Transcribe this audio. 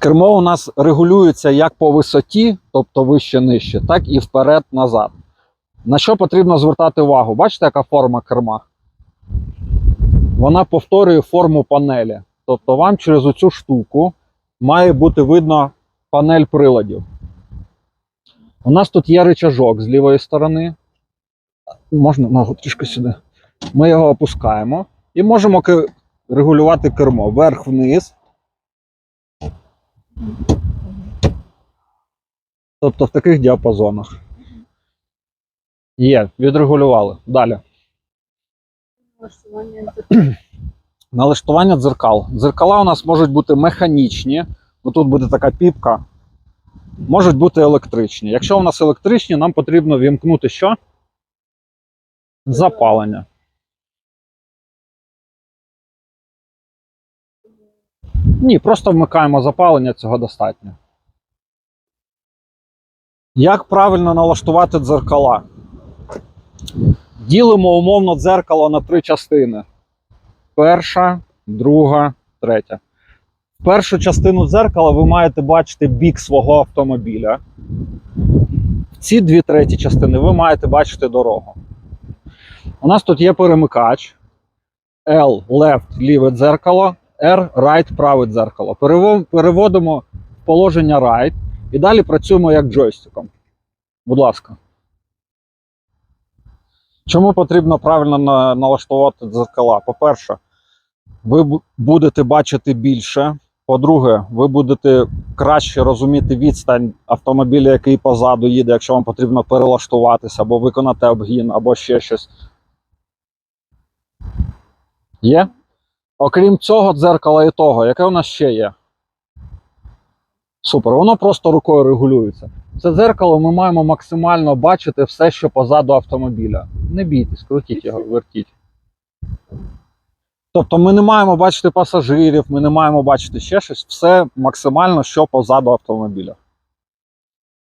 Кермо у нас регулюється як по висоті, тобто вище-нижче, так і вперед-назад. На що потрібно звертати увагу? Бачите, яка форма керма? Вона повторює форму панелі. Тобто вам через оцю штуку має бути видно панель приладів. У нас тут є рычажок з лівої сторони. Можна ногу трішки сюди. Ми його опускаємо і можемо регулювати кермо вверх-вниз. Тобто в таких діапазонах. Є, відрегулювали. Далі. Налаштування Налаштування дзеркал. Дзеркала у нас можуть бути механічні, бо тут буде така піпка. Можуть бути електричні. Якщо у нас електричні, нам потрібно вімкнути що? Запалення. Ні, просто вмикаємо запалення, цього достатньо. Як правильно налаштувати дзеркала? Ділимо умовно дзеркало на три частини перша, друга, третя. В першу частину дзеркала ви маєте бачити бік свого автомобіля. В ці дві треті частини ви маєте бачити дорогу. У нас тут є перемикач. L left ліве дзеркало, R right праве дзеркало. Переводимо в положення right і далі працюємо як джойстиком. Будь ласка. Чому потрібно правильно налаштувати дзеркала? По-перше, ви будете бачити більше. По-друге, ви будете краще розуміти відстань автомобіля, який позаду їде, якщо вам потрібно перелаштуватися або виконати обгін, або ще щось. Є? Окрім цього дзеркала і того, яке у нас ще є? Супер, воно просто рукою регулюється. Це дзеркало ми маємо максимально бачити все, що позаду автомобіля. Не бійтесь, крутіть його, вертіть. Тобто ми не маємо бачити пасажирів, ми не маємо бачити ще щось, все максимально, що позаду автомобіля.